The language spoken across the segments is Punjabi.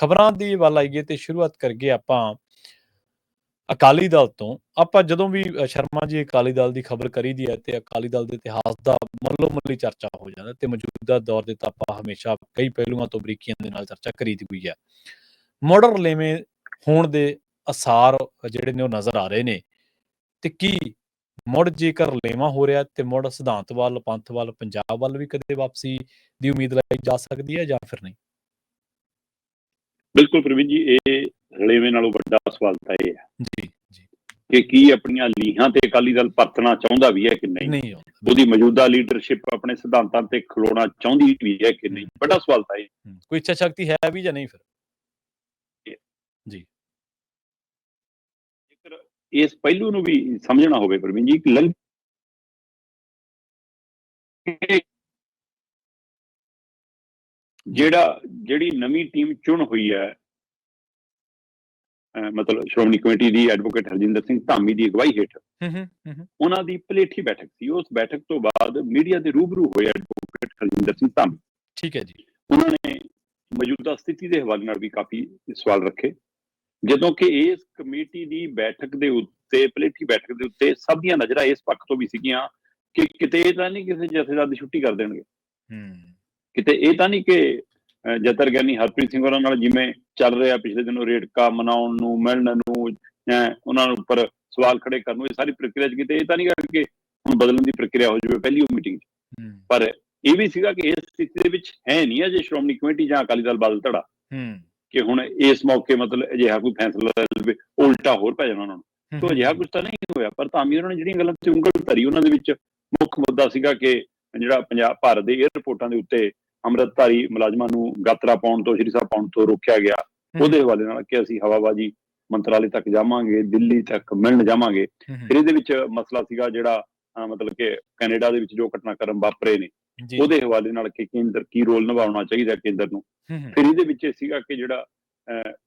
ਖਬਰਾਂ ਦੀ ਵੱਲ ਆਈਏ ਤੇ ਸ਼ੁਰੂਆਤ ਕਰਗੇ ਆਪਾਂ ਅਕਾਲੀ ਦਲ ਤੋਂ। ਆਪਾਂ ਜਦੋਂ ਵੀ ਸ਼ਰਮਾ ਜੀ ਅਕਾਲੀ ਦਲ ਦੀ ਖਬਰ ਕਰੀਦੀ ਹੈ ਤੇ ਅਕਾਲੀ ਦਲ ਦੇ ਇਤਿਹਾਸ ਦਾ ਮੱਲੋ ਮੱਲੀ ਚਰਚਾ ਹੋ ਜਾਂਦਾ ਤੇ ਮੌਜੂਦਾ ਦੌਰ ਦੇ ਤਾਂ ਆਪਾਂ ਹਮੇਸ਼ਾ ਕਈ ਪਹਿਲੂਆਂ ਤੋਂ ਬਰੀਕੀਆਂ ਦੇ ਨਾਲ ਚਰਚਾ ਕਰੀਦੀ ਹੋਈ ਹੈ। ਮੋਡਰ ਲੇਵੇਂ ਹੋਣ ਦੇ ਅਸਾਰ ਜਿਹੜੇ ਨੇ ਉਹ ਨਜ਼ਰ ਆ ਰਹੇ ਨੇ ਤੇ ਕੀ ਮੁੜ ਜੇਕਰ ਲੇਵਾ ਹੋ ਰਿਹਾ ਤੇ ਮੁੜ ਸਿਧਾਂਤ ਵੱਲ, ਪੰਥ ਵੱਲ, ਪੰਜਾਬ ਵੱਲ ਵੀ ਕਦੇ ਵਾਪਸੀ ਦੀ ਉਮੀਦ ਲਾਈ ਜਾ ਸਕਦੀ ਹੈ ਜਾਂ ਫਿਰ ਨਹੀਂ? ਬਿਲਕੁਲ ਪ੍ਰਵੀਨ ਜੀ ਇਹ ਰਲੇਵੇਂ ਨਾਲੋਂ ਵੱਡਾ ਸਵਾਲ ਤਾਂ ਇਹ ਹੈ ਜੀ ਜੀ। ਕਿ ਕੀ ਆਪਣੀਆਂ ਲੀਹਾਂ ਤੇ ਅਕਾਲੀ ਦਲ ਪਰਤਣਾ ਚਾਹੁੰਦਾ ਵੀ ਹੈ ਕਿ ਨਹੀਂ। ਉਹਦੀ ਮੌਜੂਦਾ ਲੀਡਰਸ਼ਿਪ ਆਪਣੇ ਸਿਧਾਂਤਾਂ ਤੇ ਖਲੋਣਾ ਚਾਹੁੰਦੀ ਵੀ ਹੈ ਕਿ ਨਹੀਂ? ਵੱਡਾ ਸਵਾਲ ਤਾਂ ਇਹ ਕੋਈ ਇੱਛਾ ਸ਼ਕਤੀ ਹੈ ਵੀ ਜਾਂ ਨਹੀਂ ਫਿਰ? ਜੇਕਰ ਇਸ ਪਹਿਲੂ ਨੂੰ ਵੀ ਸਮਝਣਾ ਹੋਵੇ ਪ੍ਰਵੀਨ ਜੀ ਕਿ ਲੰਘ ਜਿਹੜਾ ਜਿਹੜੀ ਨਵੀਂ ਟੀਮ ਚੁਣ ਹੋਈ ਹੈ ਮਤਲਬ ਸ਼੍ਰੋਮਣੀ ਕਮੇਟੀ ਦੀ ਐਡਵੋਕੇਟ ਹਰਜਿੰਦਰ ਸਿੰਘ ਧਾਮੀ ਦੀ ਅਗਵਾਈ ਹੇਠ ਉਹਨਾਂ ਦੀ ਪਲੇਠੀ ਬੈਠਕ ਸੀ। ਉਸ ਬੈਠਕ ਤੋਂ ਬਾਅਦ ਮੀਡੀਆ ਦੇ ਰੂਬਰੂ ਹੋਏ ਐਡਵੋਕੇਟ ਹਰਜਿੰਦਰ ਸਿੰਘ ਧਾਮੀ। ਠੀਕ ਹੈ ਜੀ। ਉਹਨਾਂ ਨੇ ਮੌਜੂਦਾ ਸਥਿਤੀ ਦੇ ਹਵਾਲੇ ਨਾਲ ਵੀ ਕਾਫੀ ਸਵਾਲ ਰੱਖੇ। ਜਦੋਂ ਕਿ ਇਸ ਕਮੇਟੀ ਦੀ ਬੈਠਕ ਦੇ ਉੱਤੇ ਪਲੇਠੀ ਬੈਠਕ ਦੇ ਉੱਤੇ ਸਭ ਦੀਆਂ ਨਜ਼ਰਾਂ ਇਸ ਪੱਖ ਤੋਂ ਵੀ ਸੀਗੀਆਂ ਕਿ ਕਿਤੇ ਤਾਂ ਨਹੀਂ ਕਿਸੇ ਜਥੇਦਾਰ ਦੀ ਛੁੱਟੀ ਕਰ ਦੇਣਗੇ। ਹੂੰ। ਕਿਤੇ ਇਹ ਤਾਂ ਨਹੀਂ ਕਿ ਜਤਰ ਗਿਆਨੀ ਹਰਪ੍ਰੀਤ ਸਿੰਘ ਹੋਰਾਂ ਨਾਲ ਜਿਵੇਂ ਚੱਲ ਰਿਹਾ ਪਿਛਲੇ ਦਿਨੋਂ ਰੇਡਕਾ ਮਨਾਉਣ ਨੂੰ ਮਿਲਣ ਨੂੰ ਉਹਨਾਂ ਨੂੰ ਉੱਪਰ ਸਵਾਲ ਖੜੇ ਕਰਨ ਨੂੰ ਇਹ ਸਾਰੀ ਪ੍ਰਕਿਰਿਆ ਚ ਕਿਤੇ ਇਹ ਤਾਂ ਨਹੀਂ ਕਿ ਹੁਣ ਬਦਲਣ ਦੀ ਪ੍ਰਕਿਰਿਆ ਹੋ ਜਾਵੇ ਪਹਿਲੀ ਉਹ ਮੀਟਿੰਗ ਪਰ ਇਹ ਵੀ ਸੀਗਾ ਕਿ ਇਸ ਸਥਿਤੀ ਦੇ ਵਿੱਚ ਹੈ ਨਹੀਂ ਅਜੇ ਸ਼੍ਰੋਮਣੀ ਕਮੇਟੀ ਜਾਂ ਅਕਾਲੀ ਦਲ ਬਦਲ ਧੜਾ। ਕਿ ਹੁਣ ਇਸ ਮੌਕੇ ਮਤਲਬ ਅਜਿਹਾ ਕੋਈ ਫੈਸਲਾ ਲਵੇ ਉਲਟਾ ਹੋਰ ਪੈ ਜਾਣਾ ਉਹਨਾਂ ਨੂੰ। ਤੋ ਅਜਿਹਾ ਕੁਝ ਤਾਂ ਨਹੀਂ ਹੋਇਆ ਪਰ ਧਾਮੀ ਉਹਨਾਂ ਨੇ ਜਿਹੜੀਆਂ ਗੱਲਾਂ ਤੇ ਉਂਗਲ ਧਰੀ ਉਹਨਾਂ ਦੇ ਵਿੱਚ ਮੁੱਖ ਮੁੱਦਾ ਸੀਗਾ ਕਿ ਜਿਹੜਾ ਪੰਜਾਬ ਭਾਰਤ ਦੇ 에ਅਰਪੋਰਟਾਂ ਦੇ ਉੱਤੇ ਅੰਮ੍ਰਿਤਧਾਰੀ ਮੁਲਾਜ਼ਮਾਂ ਨੂੰ ਗਾਤਰਾ ਪਾਉਣ ਤੋਂ ਸ਼੍ਰੀ ਸਾਹਿਬ ਪਾਉਣ ਤੋਂ ਰੋਕਿਆ ਗਿਆ। ਉਹਦੇ ਹਵਾਲੇ ਨਾਲ ਕਿ ਅਸੀਂ ਹਵਾਬਾਜੀ ਮੰਤਰਾਲੇ ਤੱਕ ਜਾਵਾਂਗੇ ਦਿੱਲੀ ਤੱਕ ਮਿਲਣ ਜਾਵਾਂਗੇ। ਫਿਰ ਇਹਦੇ ਵਿੱਚ ਮਸਲਾ ਸੀਗਾ ਜਿਹੜਾ ਮਤਲਬ ਕਿ ਕੈਨੇਡਾ ਦੇ ਵਿੱਚ ਜੋ ਘਟਨਾਕ੍ਰਮ ਵਾਪਰੇ ਨੇ ਉਹਦੇ ਹਵਾਲੇ ਨਾਲ ਕਿ ਕੇਂਦਰ ਕੀ ਰੋਲ ਨਿਭਾਉਣਾ ਚਾਹੀਦਾ ਕੇਂਦਰ ਨੂੰ। ਫਿਰ ਇਹਦੇ ਵਿੱਚ ਇਹ ਸੀਗਾ ਕਿ ਜਿਹੜਾ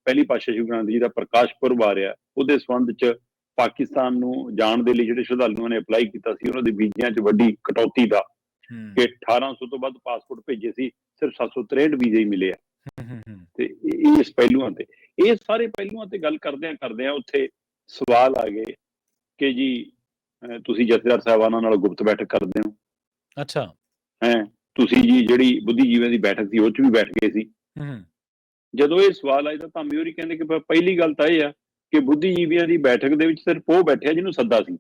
ਪਹਿਲੀ ਪਾਤਸ਼ਾਹ ਸ਼ਿਵ ਗ੍ਰੰਥ ਜੀ ਦਾ ਪ੍ਰਕਾਸ਼ ਪੁਰਬ ਆ ਰਿਹਾ ਉਹਦੇ ਸੰਬੰਧ ਚ ਪਾਕਿਸਤਾਨ ਨੂੰ ਜਾਣ ਦੇ ਲਈ ਜਿਹੜੇ ਸ਼ਰਧਾਲੂਆਂ ਨੇ ਅਪਲਾਈ ਕੀਤਾ ਸੀ ਉਹਨਾਂ ਦੇ ਵੀਜ਼ਿਆਂ 'ਚ ਵੱਡੀ ਕਟੌਤੀ ਦਾ ਕਿ 1800 ਤੋਂ ਵੱਧ ਪਾਸਪੋਰਟ ਭੇਜੇ ਸੀ ਸਿਰਫ 763 ਵੀਜ਼ੇ ਹੀ ਮਿਲੇ ਆ। ਤੇ ਇਹ ਇਸ ਪਹਿਲੂਆਂ ਤੇ ਇਹ ਸਾਰੇ ਪਹਿਲੂਆਂ ਤੇ ਗੱਲ ਕਰਦਿਆਂ ਕਰਦਿਆਂ ਉੱਥੇ ਸਵਾਲ ਆ ਗਏ ਕਿ ਜੀ ਤੁਸੀਂ ਜਥੇਦਾਰ ਸਾਹਿਬਾਨਾਂ ਨਾਲ ਗੁਪਤ ਬੈਠਕ ਕਰਦੇ ਹੋ। ਅੱਛਾ। ਹੈ ਤੁਸੀਂ ਜੀ ਜਿਹੜੀ ਬੁੱਧੀਜੀਵੀਆਂ ਦੀ ਬੈਠਕ ਸੀ ਉਹ 'ਚ ਵੀ ਬੈਠ ਗਏ ਸੀ। ਜਦੋਂ ਇਹ ਸਵਾਲ ਆਇਆ ਤਾਂ ਧਾਮੀ ਹੋਰੀ ਕਹਿੰਦੇ ਕਿ ਪਹਿਲੀ ਗੱਲ ਤਾਂ ਇਹ ਆ ਕਿ ਬੁੱਧੀਜੀਵੀਆਂ ਦੀ ਬੈਠਕ ਦੇ ਵਿੱਚ ਸਿਰਫ ਉਹ ਬੈਠਿਆ ਜਿਹਨੂੰ ਸੱਦਾ ਸੀ।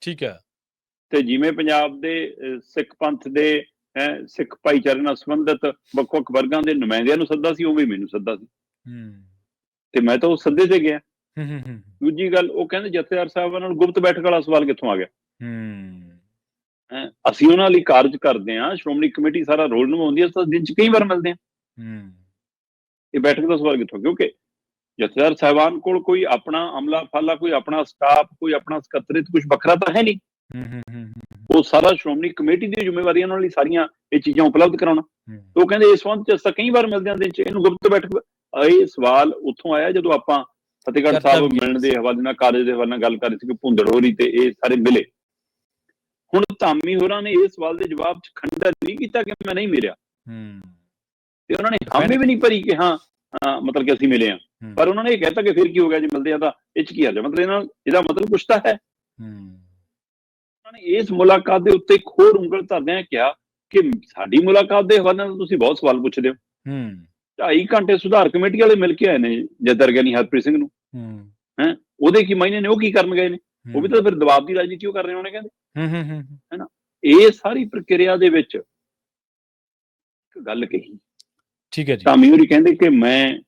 ਠੀਕ ਹੈ ਤੇ ਜਿਵੇਂ ਪੰਜਾਬ ਦੇ ਸਿੱਖ ਪੰਥ ਦੇ ਹੈਂ, ਸਿੱਖ ਭਾਈਚਾਰੇ ਨਾਲ ਸੰਬੰਧਿਤ ਵੱਖ-ਵੱਖ ਵਰਗਾਂ ਦੇ ਨੁਮਾਇੰਦਿਆਂ ਨੂੰ ਸੱਦਾ ਸੀ ਉਵੇਂ ਮੈਨੂੰ ਸੱਦਾ ਸੀ। ਹੂੰ। ਤੇ ਮੈਂ ਤਾਂ ਉਹ ਸੱਦੇ ਤੇ ਗਿਆ। ਹੂੰ, ਹੂੰ, ਹੂੰ, ਦੂਜੀ ਗੱਲ ਉਹ ਕਹਿੰਦੇ ਜਥੇਦਾਰ ਸਾਹਿਬਾਂ ਨਾਲ ਗੁਪਤ ਬੈਠਕ ਵਾਲਾ ਸਵਾਲ ਕਿੱਥੋਂ ਆ ਗਿਆ? ਹੂੰ, ਅਸੀਂ ਉਹਨਾਂ ਲਈ ਕਾਰਜ ਕਰਦੇ ਹਾਂ ਸ਼੍ਰੋਮਣੀ ਕਮੇਟੀ ਸਾਰਾ ਰੋਲ ਨਿਭਾਉਂਦੀ ਹੈ ਤਾਂ ਦਿਨ 'ਚ ਕਈ ਵਾਰ ਮਿਲਦੇ ਹਾਂ। ਹੂੰ, ਇਹ ਇਹ ਬੈਠਕ ਦਾ ਸਵਾਲ ਕਿੱਥੋਂ? ਕਿਉਂਕਿ ਜਥੇਦਾਰ ਸਾਹਿਬਾਨ ਕੋਲ ਕੋਈ ਆਪਣਾ ਅਮਲਾ ਫਾਲਾ ਕੋਈ ਆਪਣਾ ਸਟਾਫ ਕੋਈ ਆਪਣਾ ਸਕੱਤਰੇਤ ਕੁਝ ਵੱਖਰਾ ਤਾਂ ਹੈ ਨਹੀਂ। ਹੂੰ, ਹੂੰ, ਹੂੰ, ਹੂੰ, ਉਹ ਸਾਰਾ ਸ਼੍ਰੋਮਣੀ ਕਮੇਟੀ ਦੀ ਜ਼ਿੰਮੇਵਾਰੀ ਉਹਨਾਂ ਲਈ ਸਾਰੀਆਂ ਇਹ ਚੀਜ਼ਾਂ ਉਪਲਬਧ ਕਰਾਉਣਾ। ਉਹ ਕਹਿੰਦੇ ਇਸ ਸੰਬੰਧ ਚ ਅਸੀਂ ਕਈ ਵਾਰ ਮਿਲਦੇ ਹਾਂ ਦਿਨ ਚ ਇਹਨੂੰ ਗੁਪਤ ਬੈਠਕ ਇਹ ਸਵਾਲ ਉੱਥੋਂ ਆਇਆ ਜਦੋਂ ਆਪਾਂ ਫਤਿਹਗੜ੍ਹ ਸਾਹਿਬ ਮਿਲਣ ਦੇ ਹਵਾਲੇ ਨਾਲ ਕਾਰਜ ਦੇ ਹਵਾਲੇ ਨਾਲ ਗੱਲ ਕਰ ਰਹੇ ਸੀ ਕਿ ਭੁੰਦੜ ਹੋਰੀ ਤੇ ਇਹ ਸਾਰੇ ਮਿਲੇ। ਹੁਣ ਧਾਮੀ ਹੋਰਾਂ ਨੇ ਇਸ ਸਵਾਲ ਦੇ ਜਵਾਬ ਚ ਖੰਡਨ ਨਹੀਂ ਕੀਤਾ ਕਿ ਮੈਂ ਨਹੀਂ ਮਿਲਿਆ। ਹੂੰ, ਤੇ ਉਹਨਾਂ ਨੇ ਹਾਮੀ ਵੀ ਨਹੀਂ ਭਰੀ ਕਿ ਹਾਂ ਮਤਲਬ ਕਿ ਅਸੀਂ ਮਿਲੇ ਹੂੰ, ਪਰ ਉਹਨਾਂ ਨੇ ਇਹ ਕਹਿਤਾ ਕਿ ਫਿਰ ਕੀ ਹੋ ਗਿਆ ਜੇ ਮਿਲਦੇ ਆ ਤਾਂ ਇਹ ਚ ਕੀ ਹਰਜ ਹੈ? ਮਤਲਬ ਇਹਨਾਂ ਇਹਦਾ ਮਤਲਬ ਕੁਛ ਤਾਂ ਹੈ। ਹੂੰ, ਉਹਨਾਂ ਨੇ ਇਸ ਮੁਲਾਕਾਤ ਦੇ ਉੱਤੇ ਇੱਕ ਹੋਰ ਉਂਗਲ ਧਰਦਿਆਂ ਕਿਹਾ ਕਿ ਸਾਡੀ ਮੁਲਾਕਾਤ ਦੇ ਹਵਾਲੇ ਨਾਲ ਤੁਸੀਂ ਬਹੁਤ ਸਵਾਲ ਪੁੱਛਦੇ ਹੋ। ਹੂੰ, ਢਾਈ ਘੰਟੇ ਸੁਧਾਰ ਕਮੇਟੀ ਵਾਲੇ ਮਿਲ ਕੇ ਆਏ ਨੇ ਜਦਰ ਗਿਆਨੀ ਹਰਪ੍ਰੀਤ ਸਿੰਘ ਨੂੰ। ਹੂੰ, ਉਹਦੇ ਕੀ ਮਾਇਨੇ ਨੇ? ਉਹ ਕੀ ਕਰਨ ਗਏ ਨੇ? ਉਹ ਵੀ ਤਾਂ ਫਿਰ ਦਬਾਅ ਦੀ ਰਾਜਨੀਤੀ ਉਹ ਕਰ ਰਹੇ ਹੋਣੇ ਕਹਿੰਦੇ। ਹੂੰ, ਹੂੰ, ਹੂੰ, ਇਹ ਸਾਰੀ ਪ੍ਰਕਿਰਿਆ ਦੇ ਵਿੱਚ ਇੱਕ ਗੱਲ ਕਹੀ। ਠੀਕ ਹੈ ਜੀ। ਧਾਮੀ ਹੋਰੀ ਕਹਿੰਦੇ ਕਿ ਮੈਂ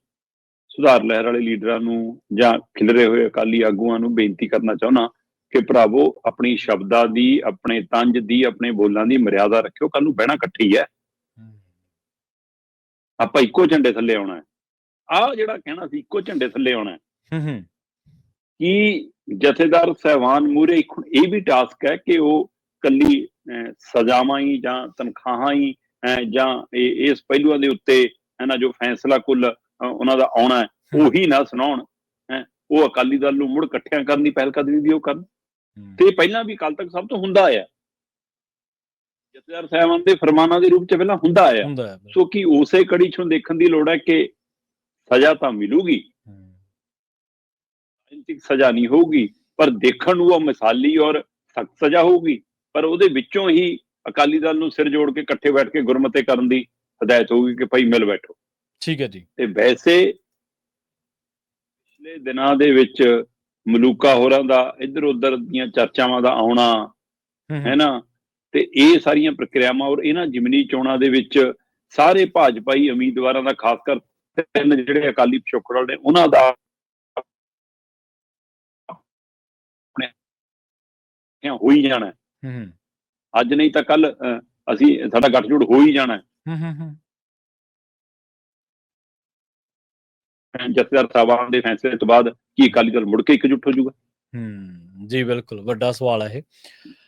ਸੁਧਾਰ ਲਹਿਰ ਵਾਲੇ ਲੀਡਰਾਂ ਨੂੰ ਜਾਂ ਖਿਲਰੇ ਹੋਏ ਅਕਾਲੀ ਆਗੂਆਂ ਨੂੰ ਬੇਨਤੀ ਕਰਨਾ ਚਾਹੁੰਦਾ ਕਿ ਭਰਾਵੋ ਆਪਣੀ ਸ਼ਬਦਾਂ ਦੀ ਆਪਣੇ ਤੰਜ ਦੀ ਆਪਣੇ ਬੋਲਾਂ ਦੀ ਮਰਿਆਦਾ ਰੱਖਿਓ। ਕੱਲ ਨੂੰ ਬਹਿਣਾ ਇਕੱਠੀ ਹੈ। ਆਪਾਂ ਇੱਕੋ ਝੰਡੇ ਥੱਲੇ ਆਉਣਾ ਹੈ ਆਹ ਜਿਹੜਾ ਕਹਿਣਾ ਸੀ ਇੱਕੋ ਝੰਡੇ ਥੱਲੇ ਆਉਣਾ ਹੈ ਹੂੰ, ਕਿ ਜਥੇਦਾਰ ਸਹਿਬਾਨ ਮੂਰੇ ਇਹ ਵੀ ਟਾਸਕ ਹੈ ਕਿ ਉਹ ਕੱਲੀ ਸਜ਼ਾਵਾਂ ਹੀ ਜਾਂ ਤਨਖਾਹਾਂ ਹੀ ਜਾਂ ਇਹ- ਇਸ ਪਹਿਲੂਆਂ ਦੇ ਉੱਤੇ ਹੈ ਨਾ ਜੋ ਫੈਸਲਾ ਕੁੱਲ ਉਹਨਾਂ ਦਾ ਆਉਣਾ ਉਹੀ ਨਾ ਸੁਣਾਉਣ। ਉਹ ਅਕਾਲੀ ਦਲ ਨੂੰ ਮੁੜ ਇਕੱਠਿਆਂ ਕਰਨ ਦੀ ਪਹਿਲ ਕਦਮੀ ਵੀ ਉਹ ਕਰਨ। ਤੇ ਪਹਿਲਾਂ ਵੀ ਕੱਲ ਤੱਕ ਸਭ ਤੋਂ ਹੁੰਦਾ ਆਇਆ। ਜਥੇਦਾਰ ਸਾਹਿਬਾਨ ਦੇ ਫਰਮਾਨਾਂ ਦੇ ਰੂਪ ਚ ਪਹਿਲਾਂ ਹੁੰਦਾ ਆਇਆ। ਸੋ ਕਿ ਉਸੇ ਕੜੀ ਚੋਂ ਦੇਖਣ ਦੀ ਲੋੜ ਹੈ ਕਿ ਸਜ਼ਾ ਤਾਂ ਮਿਲੂਗੀ। ਰਾਜਨੀਤਿਕ ਸਜ਼ਾ ਨਹੀਂ ਹੋਊਗੀ ਪਰ ਦੇਖਣ ਨੂੰ ਉਹ ਮਿਸਾਲੀ ਔਰ ਸਖਤ ਸਜ਼ਾ ਹੋਊਗੀ। ਪਰ ਉਹਦੇ ਵਿੱਚੋਂ ਹੀ ਅਕਾਲੀ ਦਲ ਨੂੰ ਸਿਰ ਜੋੜ ਕੇ ਇਕੱਠੇ ਬੈਠ ਕੇ ਗੁਰਮਤੇ ਕਰਨ ਦੀ ਹਦਾਇਤ ਹੋਊਗੀ ਕਿ ਭਾਈ ਮਿਲ ਬੈਠੋ। ਠੀਕ ਹੈ ਜੀ। ਤੇ ਵੈਸੇ ਪਿਛਲੇ ਦਿਨਾਂ ਦੇ ਵਿੱਚ ਮਲੂਕਾ ਹੋਰਾਂ ਦਾ ਇੱਧਰ ਉੱਧਰ ਦੀਆਂ ਚਰਚਾਵਾਂ ਦਾ ਆਉਣਾ ਹੂੰ, ਨਾ ਤੇ ਇਹ ਸਾਰੀਆਂ ਪ੍ਰਕਿਰਿਆਵਾਂ ਔਰ ਇਹਨਾਂ ਜਿਮਨੀ ਚੋਣਾਂ ਦੇ ਵਿੱਚ ਸਾਰੇ ਭਾਜਪਾਈ ਉਮੀਦਵਾਰਾਂ ਦਾ ਖਾਸ ਕਰ ਤਿੰਨ ਜਿਹੜੇ ਅਕਾਲੀ ਪਿਛੋਕੜ ਨੇ ਉਹਨਾਂ ਦਾ ਆਪਣੇ ਹੋ ਹੀ ਜਾਣਾ। ਹੈ। ਅੱਜ ਨਹੀਂ ਤਾਂ ਕੱਲ ਅਸੀਂ ਸਾਡਾ ਗੱਠਜੋੜ ਹੋ ਹੀ ਜਾਣਾ। ਹੂੰ, ਹੂੰ, ਜਥੇਦਾਰ ਸਾਹਿਬਾਨ ਦੇ ਫੈਸਲੇ ਤੋਂ ਬਾਅਦ ਕੀ ਅਕਾਲੀ ਦਲ ਮੁੜ ਕੇ ਇਕਜੁੱਟ ਹੋ ਜਾਊਗਾ? ਹੂੰ, ਜੀ ਬਿਲਕੁਲ ਵੱਡਾ ਸਵਾਲ ਹੈ ਇਹ।